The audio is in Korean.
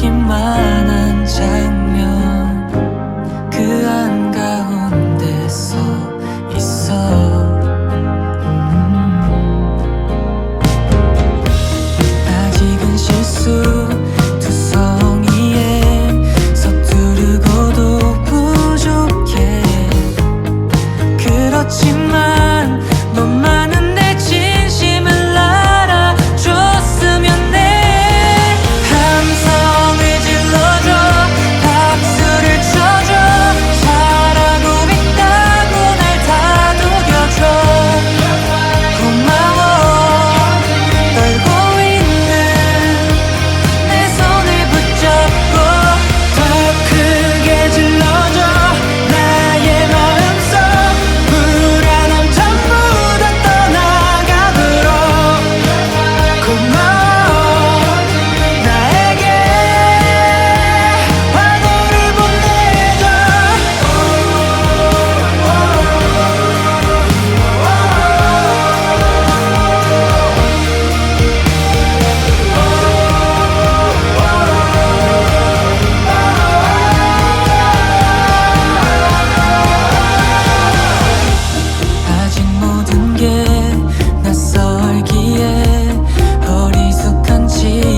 보기만 한 장면 그 한가운데서 있어. 음. 아직은 실수 지만